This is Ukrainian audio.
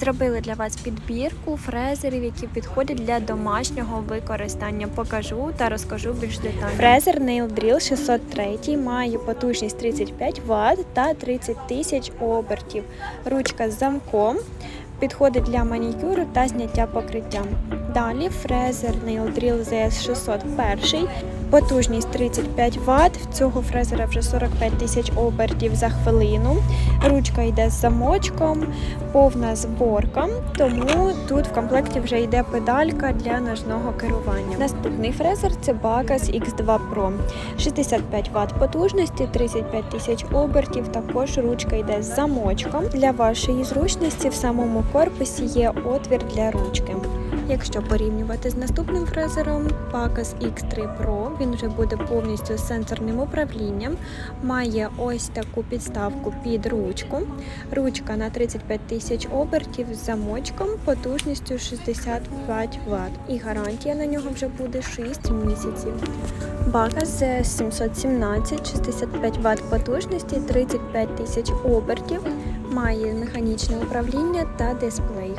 Зробили для вас підбірку фрезерів, які підходять для домашнього використання. Покажу та розкажу більш детально. Фрезер Nail Drill 603 має потужність 35 Вт та 30 тисяч обертів. Ручка з замком. Підходить для манікюру та зняття покриття. Далі фрезер Nail Drill ZS 601, потужність 35 Вт. В цього фрезера вже 45 тисяч обертів за хвилину. Ручка йде з замочком, повна зборка, тому тут в комплекті вже йде педалька для ножного керування. Наступний фрезер це Bacas X2 Pro. 65 Вт потужності, 35 тисяч обертів. Також ручка йде з замочком. Для вашої зручності в самому корпусі є отвір для ручки. Якщо порівнювати з наступним фрезером Bacas X3 Pro, він вже буде повністю з сенсорним управлінням. Має ось таку підставку під ручку. Ручка на 35 тисяч обертів з замочком потужністю 65 Вт. І гарантія на нього вже буде 6 місяців. Bacas ZS 717, 65 Вт потужності, 35 тисяч обертів. Має механічне управління та дисплей.